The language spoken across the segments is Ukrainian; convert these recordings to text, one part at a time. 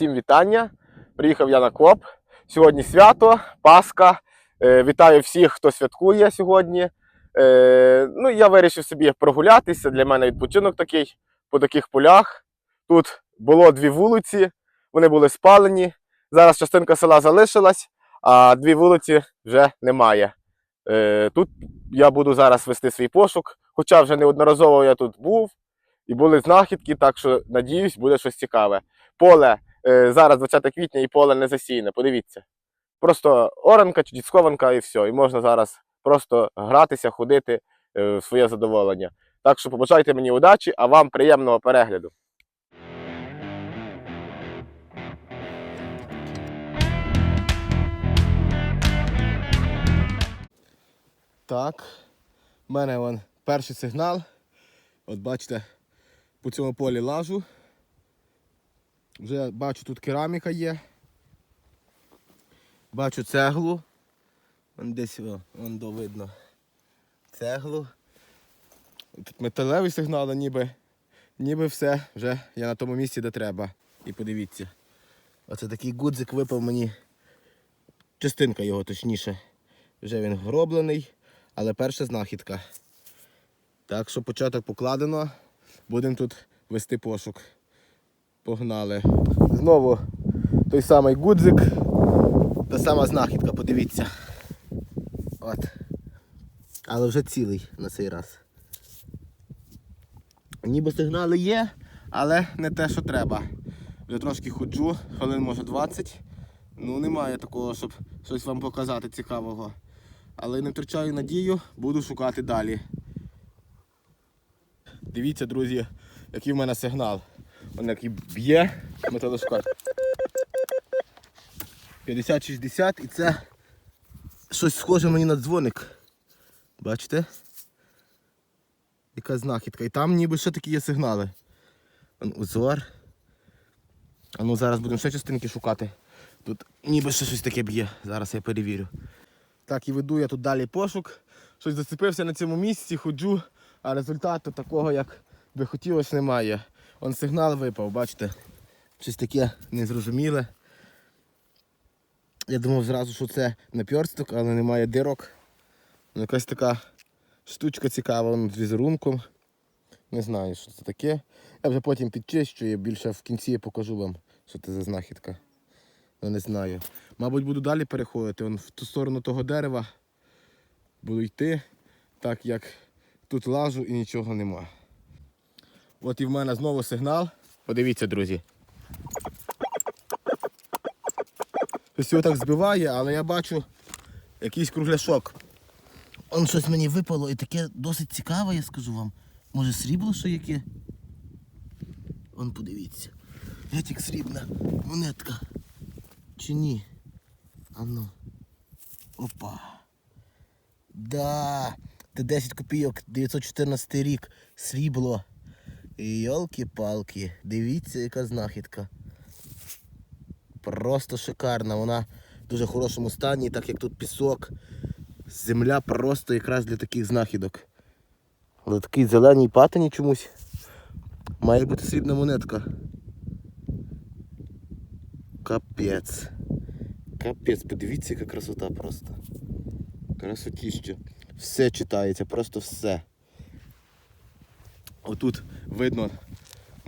всім вітання. Приїхав я на коп. Сьогодні свято, Пасха. Е, Вітаю всіх, хто святкує сьогодні. Е, Ну, я вирішив собі прогулятися. Для мене відпочинок такий по таких полях. Тут було дві вулиці, вони були спалені. Зараз частинка села залишилась, а дві вулиці вже немає. Е, Тут я буду зараз вести свій пошук, хоча вже неодноразово я тут був і були знахідки, так що надіюсь, буде щось цікаве. Поле зараз 20 квітня і поле не засіяне. Подивіться. Просто оранка чи схованка і все. І можна зараз просто гратися, ходити е, в своє задоволення. Так що побажайте мені удачі, а вам приємного перегляду. Так, в мене вон перший сигнал. От бачите, по цьому полі лажу. Вже бачу, тут кераміка є. Бачу цеглу. Вон десь вон до видно. Цеглу. Тут металевий сигнал, ніби, ніби все, вже я на тому місці, де треба. І подивіться. Оце такий гудзик випав мені. Частинка його точніше. Вже він гроблений, але перша знахідка. Так що початок покладено. Будемо тут вести пошук. Погнали. Знову той самий гудзик. Та сама знахідка, подивіться. От. Але вже цілий на цей раз. Ніби сигнали є, але не те, що треба. Вже трошки ходжу, хвилин може 20. Ну немає такого, щоб щось вам показати цікавого. Але не втрачаю надію, буду шукати далі. Дивіться, друзі, який в мене сигнал. Він який б'є металошкод. 50-60 і це щось схоже мені на дзвоник. Бачите? Яка знахідка. І там ніби ще такі є сигнали. Вон узор. А ну зараз будемо ще частинки шукати. Тут ніби ще щось таке б'є. Зараз я перевірю. Так і веду я тут далі пошук. Щось зацепився на цьому місці, ходжу, а результату такого, як би хотілося, немає. Он сигнал випав, бачите? Щось таке незрозуміле. Я думав зразу, що це наперсток, але немає дирок. Ну, якась така штучка цікава з візерунком. Не знаю, що це таке. Я вже потім підчищу і більше в кінці покажу вам, що це за знахідка. Ну не знаю. Мабуть, буду далі переходити. Вон в ту сторону того дерева. Буду йти, так як тут лажу і нічого нема. От і в мене знову сигнал. Подивіться, друзі. Ось його так збиває, але я бачу якийсь кругляшок. Он щось мені випало і таке досить цікаве, я скажу вам. Може срібло що яке? Вон подивіться. Геть срібна монетка. Чи ні? А ну. Опа. Да. Це 10 копійок, 914 рік. Срібло. Йолки-палки. Дивіться, яка знахідка. Просто шикарна. Вона в дуже хорошому стані, так як тут пісок. Земля просто якраз для таких знахідок. Але такий зеленій патині чомусь. Має бути срібна монетка. Капець. Капець, подивіться, яка красота просто. Красотіще. Все читається, просто все. Отут видно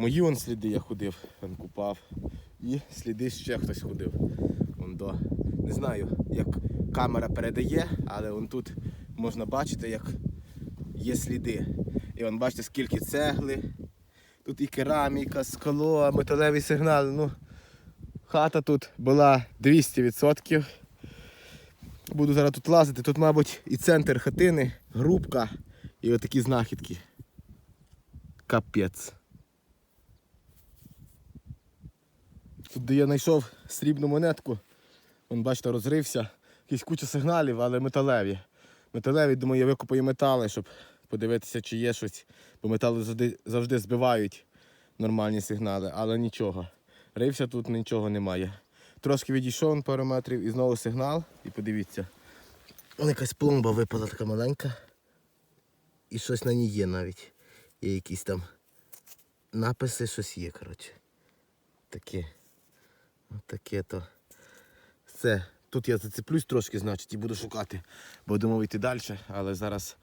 мої вон сліди я ходив, вон купав. І сліди ще хтось ходив. Вон до. Не знаю, як камера передає, але вон тут можна бачити, як є сліди. І вон бачите, скільки цегли. Тут і кераміка, скло, металеві сигнали. Ну, хата тут була 200%. Буду зараз тут лазити. Тут, мабуть, і центр хатини, грубка і отакі знахідки. Капець. Тут, де я знайшов срібну монетку, вон, бачите, розрився. Якісь куча сигналів, але металеві. Металеві, думаю, я викопаю метали, щоб подивитися, чи є щось. Бо метали завжди, завжди збивають нормальні сигнали, але нічого. Рився тут нічого немає. Трошки відійшов пару метрів і знову сигнал. І подивіться. Вон якась пломба випала така маленька. І щось на ній є навіть. Є якісь там написи, щось є, коротше. Таке. Таке то. Все. Тут я зацеплюсь трошки, значить, і буду шукати. Будемо йти далі, але зараз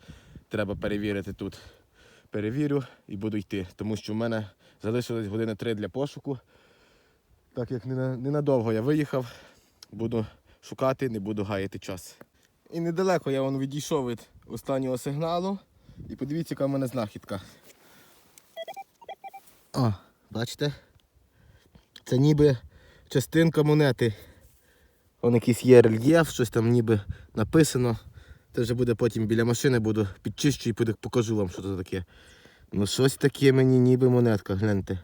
треба перевірити тут. Перевірю і буду йти, тому що в мене залишилось години три для пошуку. Так як нена- ненадовго я виїхав, буду шукати, не буду гаяти час. І недалеко я вон відійшов від останнього сигналу. І подивіться, яка в мене знахідка. О, бачите? Це ніби частинка монети. Вон якийсь є рельєф, щось там ніби написано. Це вже буде потім біля машини, буду підчищу і покажу вам, що це таке. Ну щось таке мені ніби монетка, гляньте.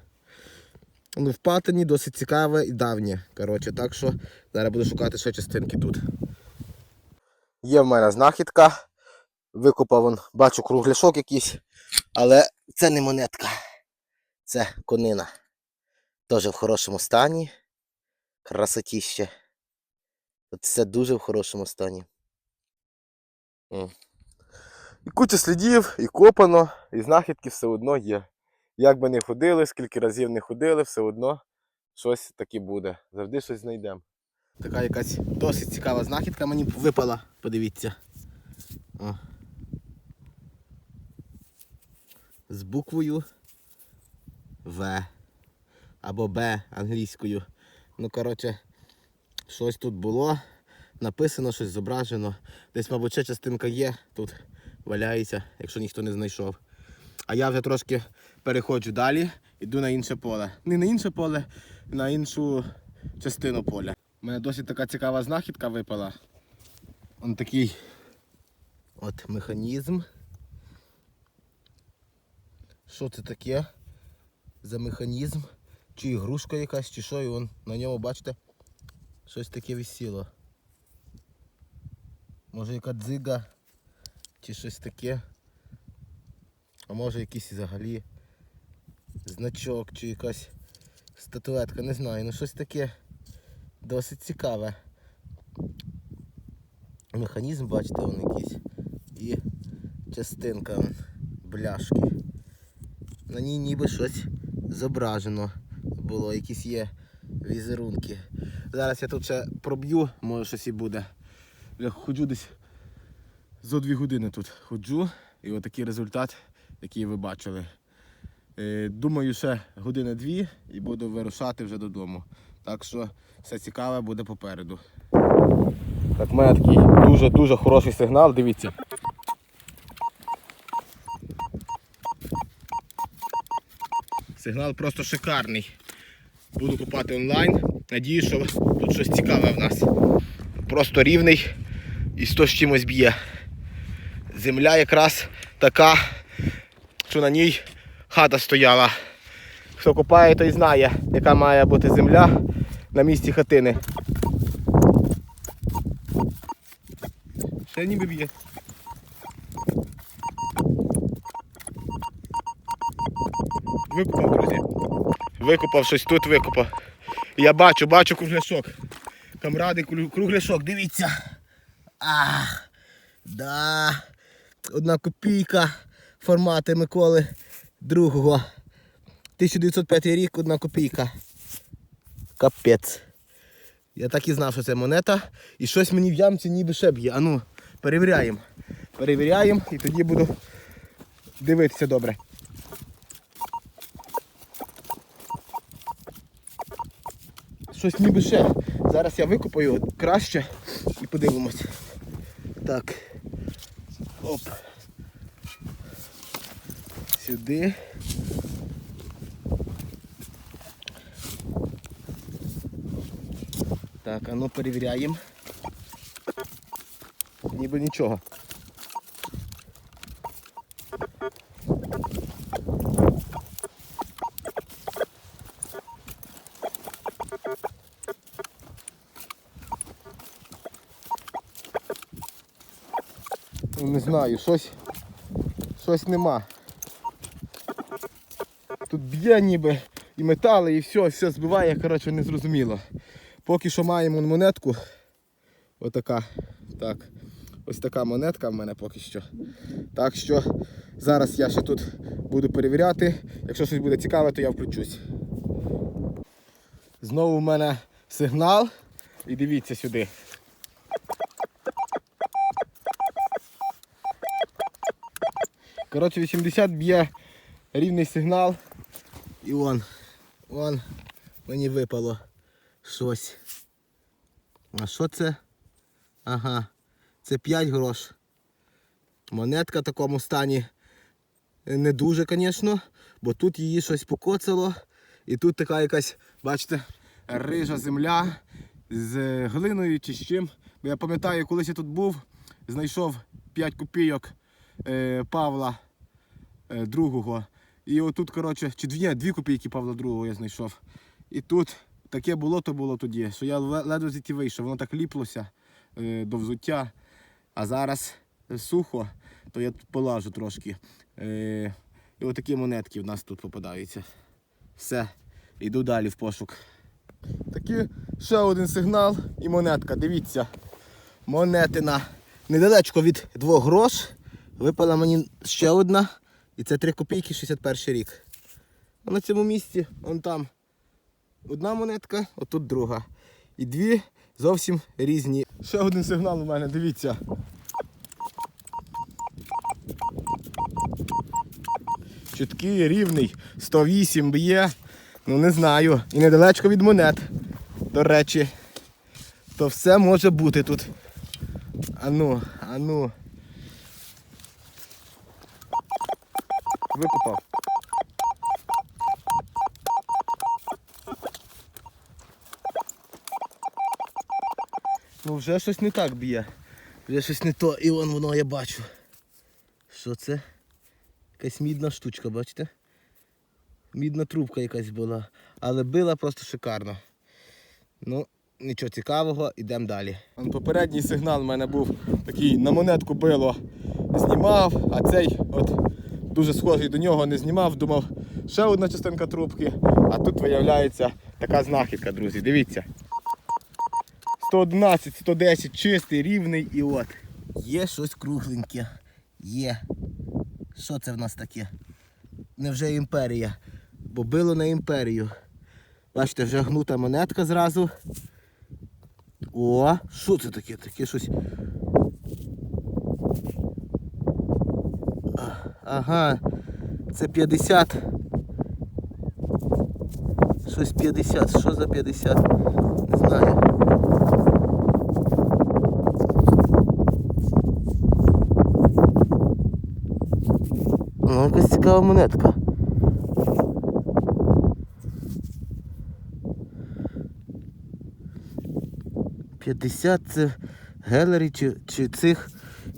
Ну, в патині досить цікаве і давнє. Коротше, так що зараз буду шукати ще частинки тут. Є в мене знахідка. Викопав вон, бачу кругляшок якийсь, але це не монетка. Це конина. Теж в хорошому стані. Красотіще. От Все дуже в хорошому стані. І куча слідів, і копано, і знахідки все одно є. Як би не ходили, скільки разів не ходили, все одно щось таке буде. Завжди щось знайдемо. Така якась досить цікава знахідка мені випала, подивіться. О. З буквою В. Або Б англійською. Ну, коротше, щось тут було. Написано, щось зображено. Десь, мабуть, ще частинка є, тут валяється, якщо ніхто не знайшов. А я вже трошки переходжу далі, йду на інше поле. Не на інше поле, на іншу частину поля. У мене досить така цікава знахідка випала. Он такий от механізм. Що це таке? За механізм? Чи ігрушка якась, чи що, і он на ньому, бачите, щось таке висіло. Може яка дзига, чи щось таке. А може якийсь взагалі значок, чи якась статуетка, не знаю, ну щось таке досить цікаве. Механізм, бачите, он якийсь. І частинка бляшки. На ній ніби щось зображено було, якісь є візерунки. Зараз я тут ще проб'ю, може щось і буде. Я ходжу десь зо дві години тут ходжу. І отакий результат, який ви бачили. Е, Думаю, ще години-дві і буду вирушати вже додому. Так що все цікаве буде попереду. Так, в мене такий дуже-дуже хороший сигнал, дивіться. Сигнал просто шикарний. Буду купати онлайн. Надію, що тут щось цікаве в нас. Просто рівний і сто з чимось б'є. Земля якраз така, що на ній хата стояла. Хто копає, той знає, яка має бути земля на місці хатини. Ще ніби б'є. Викупав, друзі. Викупав щось тут, викупав. Я бачу, бачу кругляшок. Камради, кру- кругляшок, дивіться. Ах, да. Одна копійка формати Миколи другого. 1905 рік, одна копійка. Капець. Я так і знав, що це монета. І щось мені в ямці ніби ще б'є. Ану, перевіряємо. Перевіряємо і тоді буду дивитися добре. Щось ніби ще. Зараз я викопаю краще і подивимось. Так. Оп. Сюди. Так, а ну перевіряємо. Ніби нічого. Не знаю, щось, щось нема. Тут б'є ніби і метали, і все, все збиває, коротше, незрозуміло. Поки що маємо монетку. Отака. Так. Ось така монетка в мене поки що. Так що зараз я ще тут буду перевіряти. Якщо щось буде цікаве, то я включусь. Знову в мене сигнал. І дивіться сюди. Коротше, 80 б'є рівний сигнал. І вон, вон, мені випало щось. А що це? Ага, це 5 грош. Монетка в такому стані не дуже, звісно, бо тут її щось покоцало. І тут така якась, бачите, рижа земля з глиною чи з чим. Бо я пам'ятаю, колись я тут був, знайшов 5 копійок Павла е, другого. І отут, коротше, чи дві, дві копійки Павла другого я знайшов. І тут таке болото було тоді, що я ледве звідти вийшов. Воно так ліплося е, до взуття. А зараз сухо, то я тут полажу трошки. Е, і отакі монетки в нас тут попадаються. Все, йду далі в пошук. Такий ще один сигнал і монетка. Дивіться. Монетина. Недалечко від двох грош. Випала мені ще одна. І це 3 копійки 61 рік. А на цьому місці вон там одна монетка, отут друга. І дві зовсім різні. Ще один сигнал у мене, дивіться. Чіткий, рівний, 108 б'є. Ну не знаю. І недалечко від монет. До речі. То все може бути тут. Ану, ану. Викупав. Ну вже щось не так б'є. Вже щось не то, і вон воно я бачу. Що це? Якась мідна штучка, бачите? Мідна трубка якась була. Але била просто шикарно. Ну, нічого цікавого, йдемо далі. Попередній сигнал в мене був такий на монетку било. Знімав, а цей от дуже схожий до нього не знімав, думав, ще одна частинка трубки. А тут виявляється така знахідка, друзі. Дивіться. 111, 110, чистий, рівний і от. Є щось кругленьке. Є. Що це в нас таке? Невже імперія? Бо било на імперію. Бачите, вже гнута монетка зразу. О, що це таке? Таке щось. Ага, це 50. Щось 50. Що за 50? Не знаю. Ну, якась цікава монетка. П'ятдесят це гелері чи, чи цих,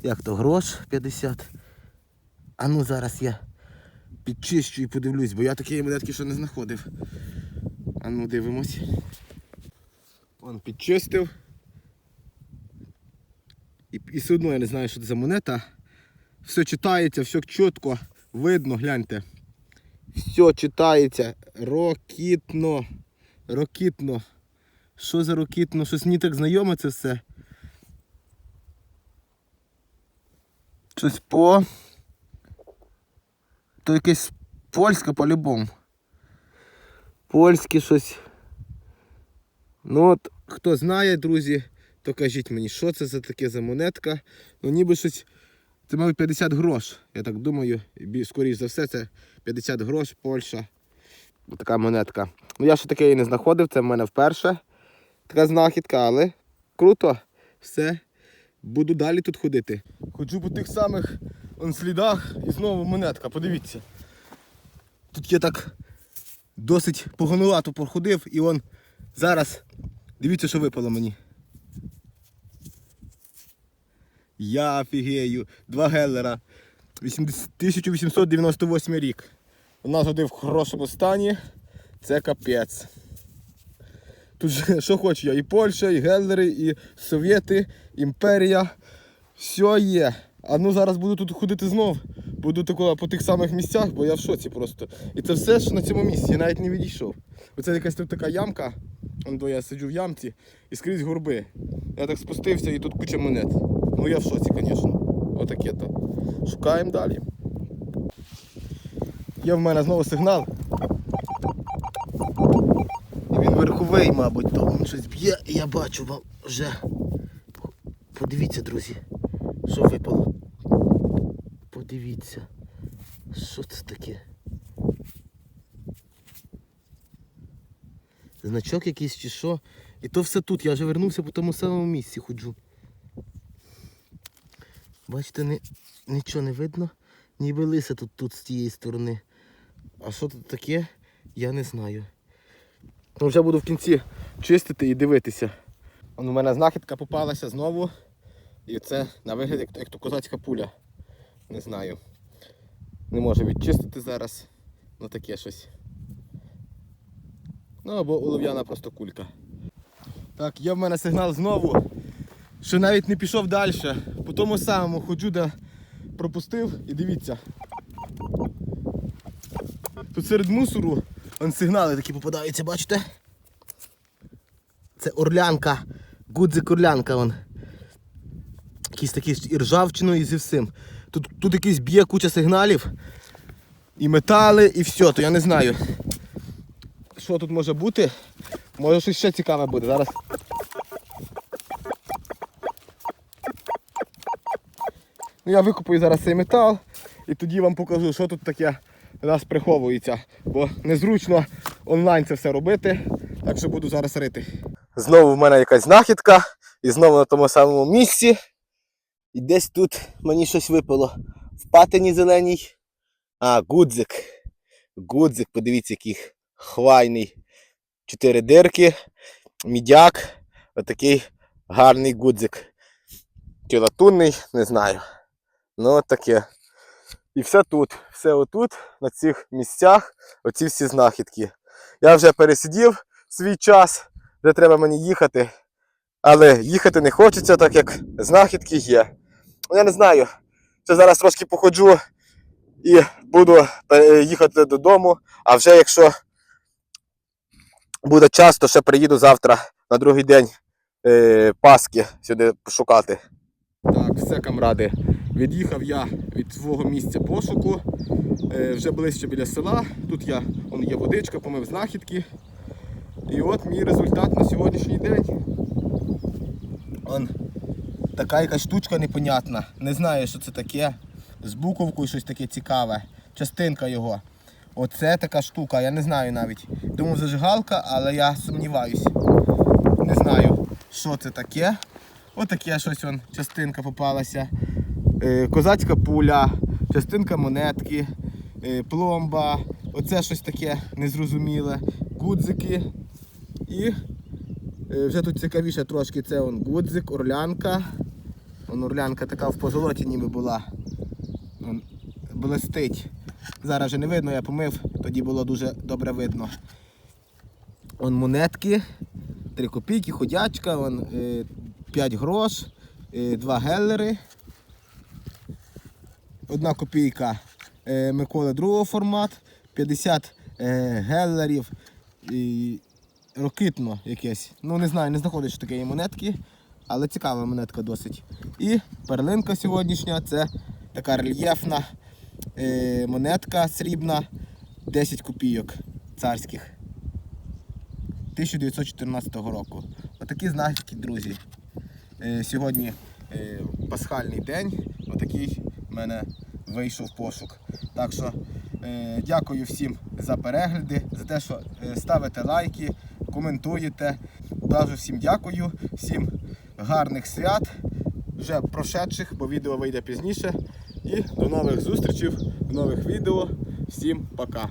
як то, грош 50. А ну зараз я підчищу і подивлюсь, бо я такі монетки ще не знаходив. А ну дивимось. Вон підчистив. І, і все одно я не знаю, що це за монета. Все читається, все чітко, видно, гляньте. Все читається рокітно. Рокітно. Що за рокітно? Щось мені так знайоме це все. Щось по. То якесь польське по-любому. Польське щось. Ну от, хто знає, друзі, то кажіть мені, що це за таке за монетка. Ну ніби щось. Це, мабуть, 50 грош. Я так думаю, скоріш за все, це 50 грош, Польща. Така монетка. Ну я ще таке її не знаходив, це в мене вперше. Така знахідка, але круто. Все. Буду далі тут ходити. Ходжу по тих самих он, слідах і знову монетка, подивіться. Тут я так досить поганувато проходив і он зараз дивіться, що випало мені. Я офігею. Два геллера. 1898 рік. У нас один в хорошому стані. Це капець. Тут же, що хочу я, і Польща, і Геллери, і Совєти, імперія. Все є. А ну зараз буду тут ходити знов. Буду тако по тих самих місцях, бо я в шоці просто. І це все ж на цьому місці, я навіть не відійшов. Оце якась тут така ямка. До я сиджу в ямці і скрізь горби. Я так спустився і тут куча монет. Ну я в шоці, звісно. Отаке то. Шукаємо далі. Є в мене знову сигнал. І він вверху черговий, мабуть, то він щось б'є, і я бачу вам вже. Подивіться, друзі, що випало. Подивіться. Що це таке? Значок якийсь чи що. І то все тут, я вже вернувся по тому самому місці ходжу. Бачите, не, нічого не видно, ніби лиса тут, тут з тієї сторони. А що тут таке, я не знаю. Ну, вже буду в кінці чистити і дивитися. У мене знахідка попалася знову. І це на вигляд як, як то козацька пуля. Не знаю. Не можу відчистити зараз. Ну таке щось. Ну або олов'яна просто кулька. Так, є в мене сигнал знову, що навіть не пішов далі. По тому самому ходжу, де пропустив і дивіться. Тут серед мусору вон сигнали такі попадаються, бачите? Це орлянка, гудзик орлянка вон. Якісь такі і ржавчиною, і зі всім. Тут, тут якийсь б'є куча сигналів. І метали, і все, то я не знаю. Що тут може бути? Може щось ще цікаве буде. Зараз. Ну, я викупую зараз цей метал і тоді вам покажу, що тут таке у нас приховується. Бо незручно онлайн це все робити. Так що буду зараз рити. Знову в мене якась знахідка. І знову на тому самому місці. І десь тут мені щось випало. В патині зеленій. А, гудзик. Гудзик, подивіться, який хвайний. Чотири дирки, мідяк. Отакий гарний гудзик. Чи латунний, не знаю. Ну от таке. І все тут, все отут, на цих місцях, оці всі знахідки. Я вже пересидів свій час, де треба мені їхати. Але їхати не хочеться, так як знахідки є. Ну, Я не знаю. Це зараз трошки походжу і буду е, їхати додому. А вже якщо буде час, то ще приїду завтра на другий день е, Пасхи сюди пошукати. Так, все, камради. Від'їхав я від свого місця пошуку. Е, вже ближче біля села. Тут я, є водичка, помив знахідки. І от мій результат на сьогоднішній день. Он така якась штучка непонятна. Не знаю, що це таке. З буковкою щось таке цікаве. Частинка його. Оце така штука, я не знаю навіть. Думав зажигалка, але я сумніваюсь. Не знаю, що це таке. Отаке щось вон, частинка попалася. Е, козацька пуля, частинка монетки, е, пломба. Оце щось таке незрозуміле. Гудзики. І вже тут цікавіше трошки це он гудзик, орлянка. Вон орлянка така в позолоті ніби була. Вон, блистить. Зараз вже не видно, я помив, тоді було дуже добре видно. Вон монетки, 3 копійки, ходячка, вон, е, 5 грош, е, 2 геллери. Одна копійка е, Миколи другого формат, 50 е, геллерів і рокитно якесь. Ну не знаю, не знаходиш що таке монетки, але цікава монетка досить. І перлинка сьогоднішня це така рельєфна е, монетка срібна 10 копійок царських 1914 року. Отакі знахідки, друзі. Е, сьогодні е, пасхальний день. Отакий в мене вийшов пошук. Так що е, дякую всім за перегляди, за те, що е, ставите лайки, коментуєте. Кажу всім дякую, всім гарних свят, вже прошедших, бо відео вийде пізніше. І до нових зустрічей, нових відео. Всім пока!